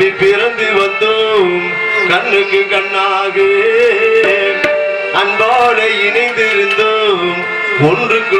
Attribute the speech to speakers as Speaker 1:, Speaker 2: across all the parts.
Speaker 1: நம்பி பிறந்து வந்தோம் கண்ணுக்கு கண்ணாக அன்போடு இணைந்திருந்தோம் ஒன்றுக்கு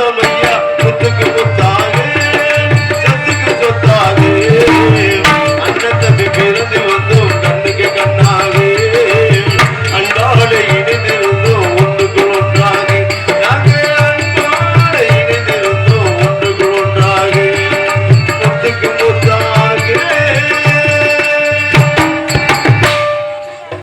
Speaker 1: solo